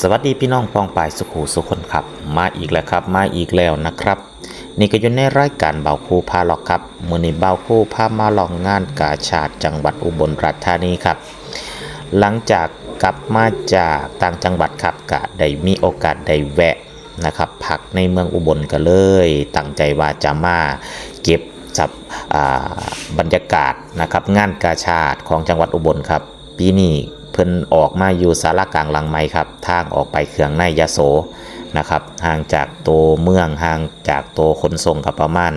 สวัสดีพี่น้องปองปายสุขูสุคนครับ มาอีกแล้วครับ มาอีกแล้วนะครับ นี่ก็อยู่ในรายการเบาคู่พาลอกครับมือนี้เบาคู่พามาลองงานกาชาติจังหวัดอุบลราชธานีครับ หลังจากกลับมาจากต่างจังหวัดครับก็ได้มีโอกาสได้แวะนะครับพักในเมืองอุบลก็เลย ตั้งใจว่าจะมาเก็บจับบรรยากาศนะครับงานกาชาติของจังหวัดอุบลครับปีนี้ เพิ่นออกมาอยู่สารกลางหลังไม้ครับทางออกไปเขื่องในยโสนะครับห่างจากตัวเมืองห่างจากตัวขนส่งกับประมาณ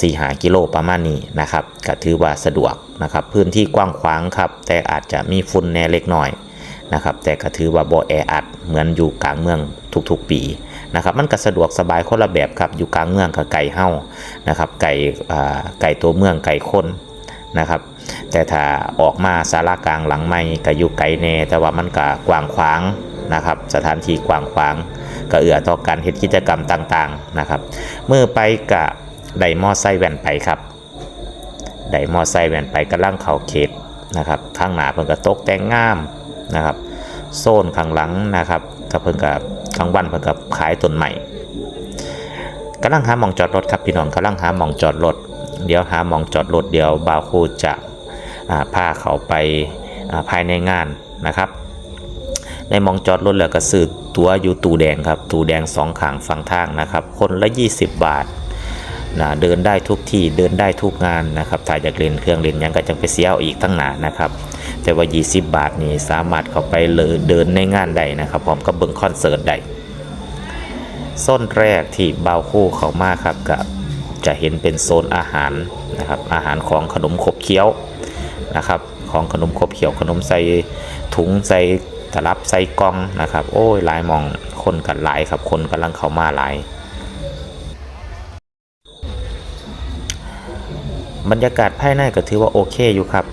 สี่หากิโลประมาณนี้นะครับก็ถือว่าสะดวกนะครับพื้นที่กว้างขวางครับแต่อาจจะมีฝุ่นแน่เล็กน้อยนะครับแต่ก็ถือว่าบ่แออัดเหมือนอยู่กลางเมืองทุกๆปีนะครับมันก็สะดวกสบายคนละแบบครับอยู่กลางเมืองกับไก่เฮ้านะครับไก่ไก่ตัวเมืองไก่คน นะครับ แต่ถ้าออกมาสารากลางหลังไม่ก็อยู่ไกลแน่แต่ว่ามันก็กว้างขวางนะครับ สถานที่กว้างขวางก็เอื้อต่อการเฮ็ดกิจกรรมต่างๆนะครับเมื่อไปกะไดมอไซค์แวนไปครับไดมอไซค์แวนไปกำลังเข้าเขตนะครับ ข้างหน้าเพิ่นก็ตกแต่งงามนะครับ โซนข้างหลังนะครับก็เพิ่นก็ข้างวันเพิ่นก็ขายต้นใหม่กำลังหาหมองจอดรถครับพี่น้องกำลังหาหมองจอดรถ เดี๋ยวหาหมองจอดรถเดี๋ยวบ่าวคูจะพาเขาไปภายในงานนะครับ ในมองจอดรถแล้วก็ซื้อตั๋วอยู่ตูแดงครับตูแดงสองขางฝั่งทางนะครับ คนละ 20 บาทนะเดินได้ทุกที่เดินได้ทุกงานนะครับถ้าอยากเลนเครื่องเลนยังก็จังไปเสียเอาอีกตั้งหนานะครับ แต่ว่า 20 บาทนี่สามารถเข้าไปเลยเดินในงานได้นะครับพร้อมกับเบิ่งคอนเสิร์ตได้ส้นแรกที่บ่าวคู่เขามาครับกับ จะเห็นเป็นโซนอาหารนะครับอาหารของขนมขบเคี้ยวนะครับของขนมขบเคี้ยวขนมใส่ถุงใส่ตลับใส่กล่องนะครับโอ้ยหลายมองคนกันหลายครับคนกำลังเข้ามาหลาย บรรยากาศภายในก็ถือว่าโอเคอยู่ครับ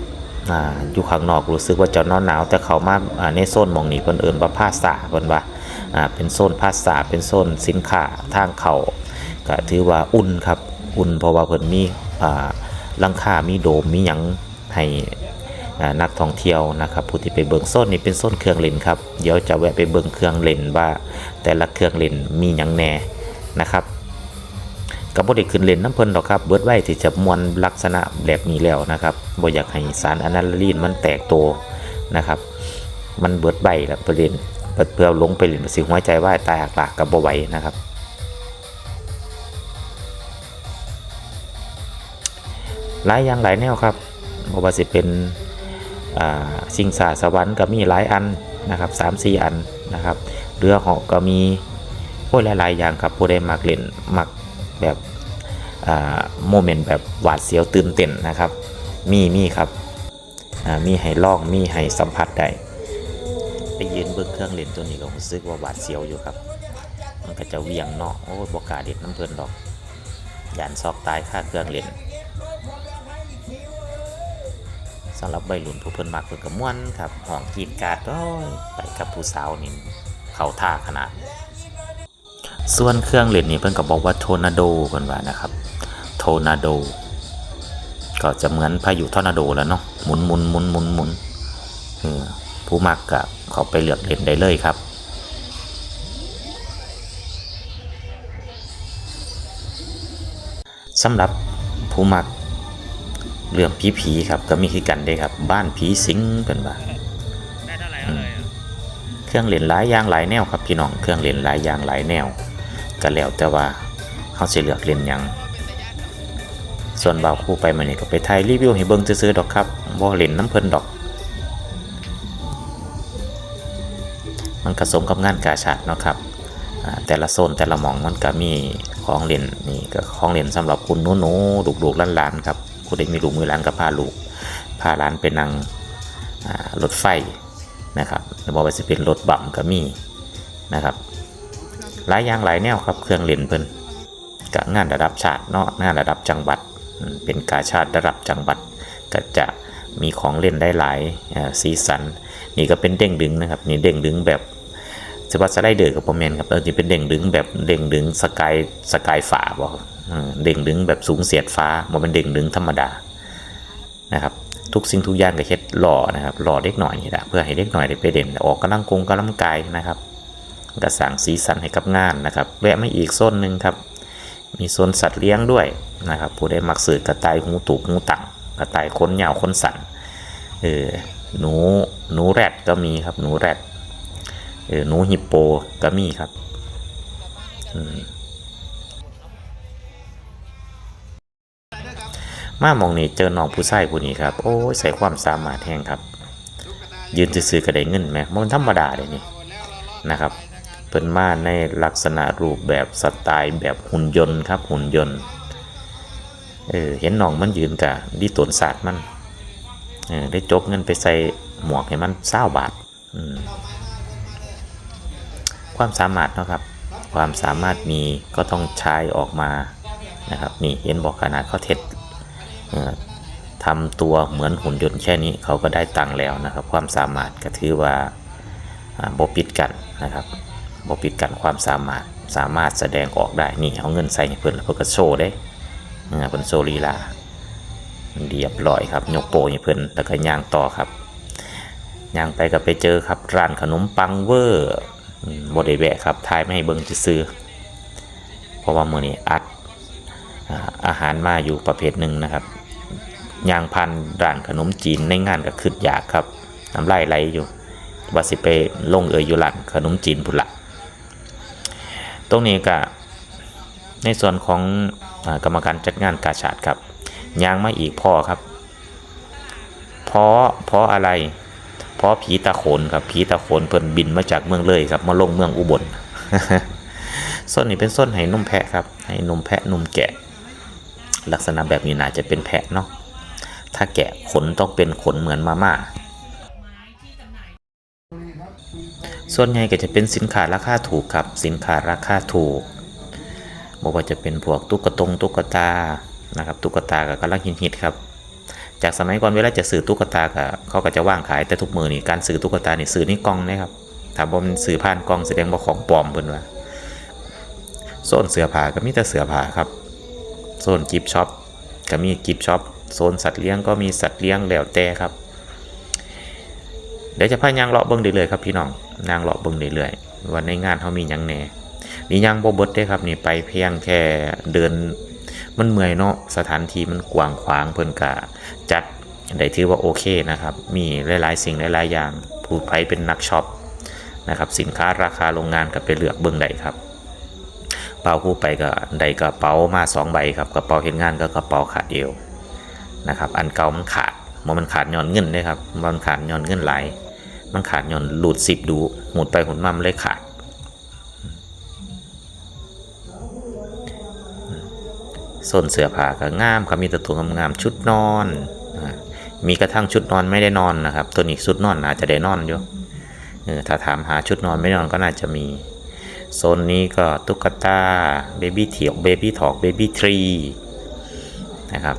ออยู่ข้างนอกรู้สึกว่าจะนาวหนาวแต่เขามาในโซนมองนี้เพิ่นเอิ้นว่าภาษาเพิ่นว่าเป็นโซนภาษาเป็นโซนสินค้าทางเขาก็ถือว่าอุ่นครับ อุ่นเพราะว่าเพิ่นมีอ่าลังคามีโดมมีหยังให้นักท่องเที่ยวนะครับผู้ที่ไปเบิ่งโซนนี้เป็นโซนเครื่องเล่นครับเดี๋ยวจะแวะไปเบิ่งเครื่องเล่นว่า แต่ละเครื่องเล่นมีหยังแน่นะครับก็บ่ได้ขึ้นเล่นน้ำเพิ่นหรอกครับเบิดไว้ที่จะมวนลักษณะแบบนี้แล้วนะครับบ่อยากให้สารอนาลีนมันแตกโตนะครับ มันเบิดใบแล้วไปเล่นเพื่อลงไปเล่นสิหัวใจว่าตายหักปากกับบ่ไหวนะครับ หลายอย่างหลายแนวครับบ่ว่าสิเป็นสิงสาสวรรค์ก็มีหลายอันนะครับสามสี่อันนะครับเรือเหาะก็มีโอ้ยหลาย ๆ อย่างครับผู้ใดมักเล่นมักแบบโมเมนต์แบบหวาดเสียวตื่นเต้นนะครับ มีมีครับมีให้ลองมีให้สัมผัสได้ไปยืนเบิ่งเครื่องเล่นตัวนี้ก็รู้สึกว่าหวาดเสียวอยู่ครับ มันก็จะเวียงเนาะโอ้ยบกาเด็ดน้ำเพลินดอกยานซอกตายค่าเครื่องเล่น สำหรับใบหลุนผู้เพิ่นมักเพิ่นก็ม่วนครับห้องกีดกาดโอ้ยไปกับผู้สาวนี่เข้าท่าขนาด ส่วนเครื่องเล่นนี่เพิ่นก็บอกว่าโทนาโดเพิ่นว่านะครับ โทนาโด ก็จะเหมือนพายุทอร์นาโดแล้วเนาะหมุนหมุนหมุนหมุนหมุนผู้มักก็เขาไปเลือกเล่นได้เลยครับสำหรับผู้มัก เรื่องผีผีๆครับ ก็มีคือกันได้ครับ บ้านผีสิงเป็นว่าได้เท่าไหร่เอาเลยอะเครื่องเล่นหลายอย่างหลายแนวครับพี่น้องเครื่องเล่นหลายอย่างหลายแนวก็แล้วแต่ว่าเขาสิเลือกเล่นหยังส่วนบ่าวคู่ไปมื้อนี้ก็ไปถ่ายรีวิวให้เบิ่งซื่อๆดอกครับบ่เล่นน้ำเพิ่นดอก มันผสมกับงานกาชาดเนาะครับอ่าแต่ละโซนแต่ละหม่องมันก็มีของเล่นนี่ก็ของเล่นสำหรับคุณหนูๆลูกๆหลานๆครับ ผู้ใดมีลูกมีหลานก็พาลูกพาหลานไปนั่งรถไฟนะครับแล้วบอกว่าจะเป็นรถบัมก็มีนะครับหลายอย่างหลายแนวครับเครื่องเล่นเพิ่นกับงานระดับชาติเนาะงานระดับจังหวัด เป็นกาชาติระดับจังหวัดก็จะมีของเล่นได้หลายสีสัน นี่ก็เป็นเด้งดึงนะครับนี่เด้งดึงแบบสวัสดิ์สไลเดอร์กับโปรแมนครับเออนี่เป็นเด้งดึงแบบเด้งดึงสกายสกายฝาบอก เด้งดึงแบบสูงเสียดฟ้ามันเป็นเด้งดึงธรรมดานะครับทุกสิ่งทุกอย่างก็เฮ็ดหล่อนะครับหล่อเด็กหน่อยนี่แหละเพื่อให้เด็กหน่อยได้ไปเด่นออกกำลังกงกำลังกายนะครับก็สร้างสีสันให้กับงานนะครับแวะมาอีกโซนหนึ่งครับ มีโซนสัตว์เลี้ยงด้วยนะครับผู้ใดมักสื่อกระต่ายหูตูกหูตังกระต่ายขนเหยาวขนสันเออหนูหนูแรดก็มีครับหนูแรดเออหนูฮิปโปก็มีครับอืม มามองนี่เจอน้องผู้ชายผู้นี้ครับ โอ้ยใส่ความสามารถแห้งครับ ยืนซื่อๆก็ได้เงินไหมมันธรรมดาเลยนี่นะครับเป็นมาในลักษณะรูปแบบสไตล์แบบหุ่นยนต์ครับหุ่นยนต์เออเห็นน้องมันยืนกะดีตนศาสตร์มันเออได้จกเงินไปใส่หมวกให้มันเศร้าบาทความสามารถนะครับ ความสามารถมีก็ต้องใช้ออกมานะครับนี่เห็นบอกขนาดเขาเท็ด ทำตัวเหมือนหุ่นยนต์แค่นี้เขาก็ได้ตังค์แล้วนะครับ ความสามารถก็ถือว่าอ่าบปิดกันนะครับบปิดกันความสามารถสามารถแสดงออกได้นี่เอาเงินใส่เพิ่อนแล้วเพิ่นก็โชว์ได้เพิ่อนโชว์ลีลาเรียบร้อยครับยกโปรเพิ่อนแล้วก็ย่างต่อครับย่างไปก็ไปเจอครับร้านขนมปังเวอร์บ่ได้แวะครับทายไม่ให้เบิ่งซื่อเพราะว่ามื้อนี้อัดอาหารมาอยู่ประเภทหนึ่งนะครับ ยางพันร้านขนมจีนในงานก็ขึ้นอยากครับน้ำลายไหลอยู่ว่าสิไปลงเอยอยู่ร้านขนมจีนพุ่นละตรงนี้ก็ในส่วนของอกรรมการจัดงานกาชาดครับยางไมาอีกพ่อครับเพราะเพราะอะไร เพราะผีตาโขนครับผีตาโขนเพิ่นบินมาจากเมืองเลยครับ มาลงเมืองอุบลส้นนี้เป็นส้นให้นมแพะครับให้นมแพะนมแกะ ลักษณะแบบนี้น่าจะเป็นแพะเนาะ ถ้าแกะขนต้องเป็นขนเหมือนมาม่า ส่วนใหญ่ก็จะเป็นสินค้าราคาถูกครับ สินค้าราคาถูกบอกว่าจะเป็นพวกตุ๊กตงตุ๊กตา นะครับ ตุ๊กตาก็กำลังฮิตๆครับ จากสมัยก่อนเวลาจะซื้อตุ๊กตาก็เขาก็จะว่างขายแต่ทุกมือนี่การซื้อตุ๊กตานี่ซื้อนี่กล่องนะครับถ้าบ่มันซื้อผ่านกล่องแสดงว่าของปลอมเพิ่นว่าโซนเสื้อผ้าก็มีแต่เสื้อผ้าครับโซนกิฟช็อปก็มีกิฟช็อป โซนสัตว์เลี้ยงก็มีสัตว์เลี้ยงแล้วแต่ครับ เดี๋ยวจะพายางเลาะเบิ้งเรื่อยๆครับพี่น้องนางเลาะเบิ้งเรื่อยๆวันในงานเขามียังแหน่นี่ยังบ่เบิดเด้ครับนี่ไปเพียงแค่เดินมันเมื่อยเนาะสถานที่มันกว้างขวางเพิ่นกะจัดได้ถือว่าโอเคนะครับ มีหลายๆสิ่งหลายๆอย่างผู้ไปเป็นนักช็อปนะครับสินค้าราคาโรงงานก็ไปเลือกเบิ้งได้ครับเป๋าผู้ไปก็ได้กระเป๋ามาสองใบครับกระเป๋าเห็นงานก็กระเป๋าขาดเอว นะครับอันเก่ามันขาดมันขาดย้อนเงินเด้ครับมันขาดย้อนเงินไหลมันขาดย่อนหลุดสิบดูหมุนไปหมุนมามันเลยขาดส้นเสื้อผ้าก็งามครับมีแต่ตัวงามๆชุดนอน มีกระทั่งชุดนอนไม่ได้นอนนะครับ ตัวนี้ชุดนอนอาจจะได้นอนอยู่เออถ้าถามหาชุดนอนไม่นอนก็น่าจะมีโซนนี้ก็ตุ๊กตาเบบี้เถียกเบบี้ถอกเบบี้ทรีนะครับ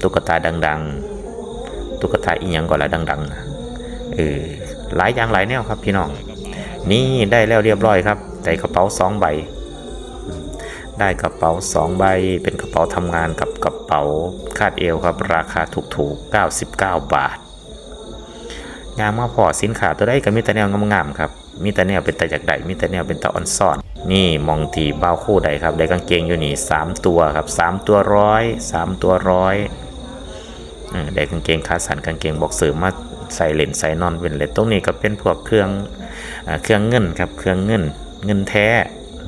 ตุ๊กตาดัง ๆ ตุ๊กตาอีหยังก่อนละดังๆนะเออหลายอย่างหลายแนวครับพี่น้อง นี่ได้แล้วเรียบร้อยครับได้กระเป๋าสองใบ ได้กระเป๋าสองใบ เป็นกระเป๋าทำงานกับกระเป๋าคาดเอวครับ ราคาถูกๆ99 บาทงามมาพอสินค้าตัวได้ก็มีแต่แนวงามๆครับ มีแต่แนวเป็นตะจากใดมีแต่แนวเป็นตะออนซ่อน นี่มองทีเบ้าคู่ใดครับได้กางเกงอยู่นี่3ตัวครับ3ตัวร้อย3ตัวร้อยได้กางเกงขาสันกางเกงบอกเสริมมาใส่เลนใส่นอนเป็นเลนตรงนี้ก็เป็นพวกเครื่องอเครื่องเงินครับเครื่องเงินเงินแท้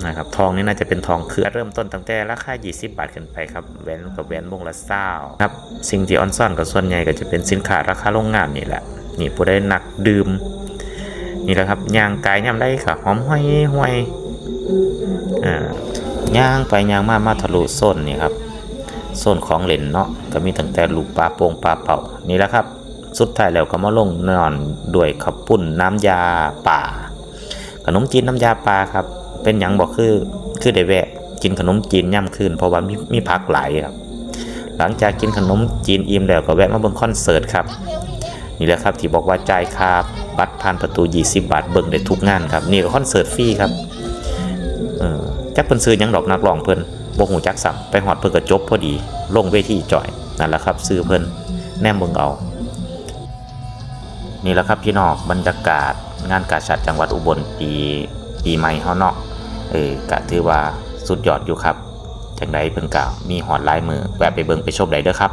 นะครับทองนี่น่าจะเป็นทองคือเริ่มต้นตั้งแต่ราคา 20 บาทขึ้นไปครับแหวนกับแหวนวงละเศร้าครับสิ่งที่ออนซ่อนกับส่วนใหญ่ก็จะเป็นสินค้าราคาโรงงานนี่แหละนี่ผู้ได้นักดื่ม นี่แหละครับย่างกายย่ำได้ค่ะหอมห้อยห้อยอ่าย่างไปย่างมามาทะลุโซนนี่ครับโซนของเล่นเนาะก็มีตั้งแต่ลูกปลาโป่งปลาเป่านี่แหละครับ สุดท้ายแล้วก็มาลงนอนด้วยข้าวปุ้นน้ำยาป่า ขนมจีนน้ำยาปลาครับ เป็นหยังบอกคือคือได้แวะกินขนมจีนย่ำคืนเพราะว่ามีมีผักหลายครับ หลังจากกินขนมจีนอิ่มแล้วก็แวะมาบิ่งคอนเสิร์ตครับ นี่แหละครับที่บอกว่าจ่ายค่าบัตรผ่านประตู 20 บาทเบิ่งได้ทุกงานครับนี่ก็คอนเสิร์ตฟรีครับเออจักเพิ่นซื้อยังดอกนักร้องเพิ่นบ่หูจักสับไปหอดเพิ่นก็จบพอดีลงเวทีจ่อยนั่นแหละครับซื้อเพิ่นแนมเบิ่งเอานี่แหละครับพี่น้องบรรยากาศงานกาชาติจังหวัดอุบลปีปีใหม่เฮาเนาะเออกะถือว่าสุดยอดอยู่ครับจังไดเพิ่นกะมีหอดลายมือแวะไปเบิ่งไปชมได้เด้อครับ